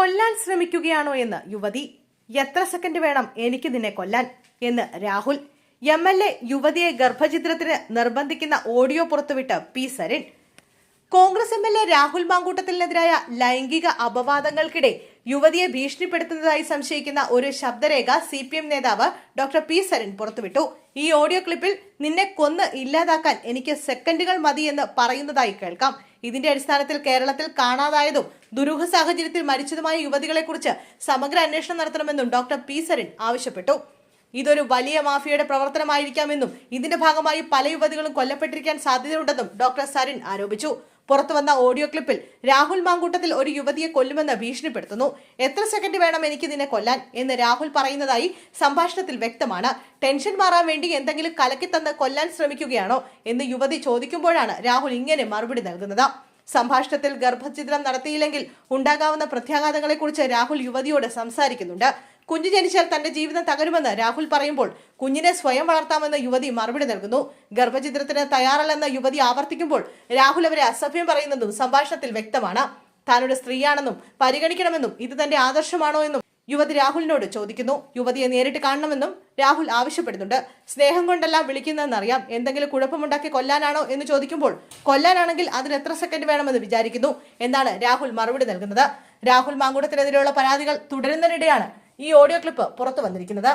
കൊല്ലാൻ ശ്രമിക്കുകയാണോ എന്ന് യുവതി എത്ര സെക്കൻഡ് വേണം എനിക്ക് നിന്നെ കൊല്ലാൻ? എന്ന് രാഹുൽ എം എൽ എ യുവതിയെ ഗർഭചിത്രത്തിന് നിർബന്ധിക്കുന്ന audio പുറത്തുവിട്ട് P Sarin. Congress M L A Rahul മാങ്കൂട്ടത്തിനെതിരായ ലൈംഗിക അപവാദങ്ങൾക്കിടെ യുവതിയെ ഭീഷണിപ്പെടുത്തുന്നതായി സംശയിക്കുന്ന ഒരു ശബ്ദരേഖ സി പി എം നേതാവ് ഡോക്ടർ പി സരൺ പുറത്തുവിട്ടു. ഈ ഓഡിയോ ക്ലിപ്പിൽ നിന്നെ കൊന്ന് ഇല്ലാതാക്കാൻ എനിക്ക് സെക്കൻഡുകൾ മതിയെന്ന് പറയുന്നതായി കേൾക്കാം. ഇതിന്റെ അടിസ്ഥാനത്തിൽ കേരളത്തിൽ കാണാതായതും ദുരൂഹ സാഹചര്യത്തിൽ മരിച്ചതുമായ യുവതികളെ കുറിച്ച് സമഗ്ര അന്വേഷണം നടത്തണമെന്നും ഡോക്ടർ പി സരൺ ആവശ്യപ്പെട്ടു. ഇതൊരു വലിയ മാഫിയയുടെ പ്രവർത്തനമായിരിക്കാമെന്നും ഇതിന്റെ ഭാഗമായി പല യുവതികളും കൊല്ലപ്പെട്ടിരിക്കാൻ സാധ്യതയുണ്ടെന്നും ഡോക്ടർ സരിൻ ആരോപിച്ചു. പുറത്തു വന്ന ഓഡിയോ ക്ലിപ്പിൽ രാഹുൽ മാങ്കൂട്ടത്തിൽ ഒരു യുവതിയെ കൊല്ലുമെന്ന് ഭീഷണിപ്പെടുത്തുന്നു. എത്ര സെക്കൻഡ് വേണം എനിക്ക് നിന്നെ കൊല്ലാൻ? എന്ന് രാഹുൽ പറയുന്നതായി സംഭാഷണത്തിൽ വ്യക്തമാണ്. ടെൻഷൻ മാറാൻ വേണ്ടി എന്തെങ്കിലും കലക്കി തന്ന് കൊല്ലാൻ ശ്രമിക്കുകയാണോ? എന്ന് യുവതി ചോദിക്കുമ്പോഴാണ് രാഹുൽ ഇങ്ങനെ മറുപടി നൽകുന്നത്. സംഭാഷണത്തിൽ ഗർഭഛിദ്രം നടത്തിയില്ലെങ്കിൽ ഉണ്ടാകാവുന്ന പ്രത്യാഘാതങ്ങളെക്കുറിച്ച് രാഹുൽ യുവതിയോട് സംസാരിക്കുന്നുണ്ട്. കുഞ്ഞു ജനിച്ചാൽ തന്റെ ജീവിതം തകരുമെന്ന് രാഹുൽ പറയുമ്പോൾ കുഞ്ഞിനെ സ്വയം വളർത്താമെന്ന് യുവതി മറുപടി നൽകുന്നു. ഗർഭചിത്രത്തിന് തയ്യാറല്ലെന്ന് യുവതി ആവർത്തിക്കുമ്പോൾ രാഹുൽ അവരെ അസഭ്യം പറയുന്നതും സംഭാഷണത്തിൽ വ്യക്തമാണ്. താനൊരു സ്ത്രീയാണെന്നും പരിഗണിക്കണമെന്നും ഇത് തന്റെ ആദർശമാണോ എന്നും യുവതി രാഹുലിനോട് ചോദിക്കുന്നു. യുവതിയെ നേരിട്ട് കാണണമെന്നും രാഹുൽ ആവശ്യപ്പെടുന്നുണ്ട്. സ്നേഹം കൊണ്ടല്ല വിളിക്കുന്നതെന്നറിയാം. എന്തെങ്കിലും കുഴപ്പമുണ്ടാക്കി കൊല്ലാനാണോ എന്ന് ചോദിക്കുമ്പോൾ കൊല്ലാനാണെങ്കിൽ അതിന് എത്ര സെക്കൻഡ് വേണമെന്ന് വിചാരിക്കുന്നു എന്നാണ് രാഹുൽ മറുപടി നൽകുന്നത്. രാഹുൽ മാങ്കൂട്ടത്തിനെതിരെയുള്ള പരാതികൾ തുടരുന്നതിനിടെയാണ് ഈ ഓഡിയോ ക്ലിപ്പ് പുറത്തു വന്നിരിക്കുന്നത്.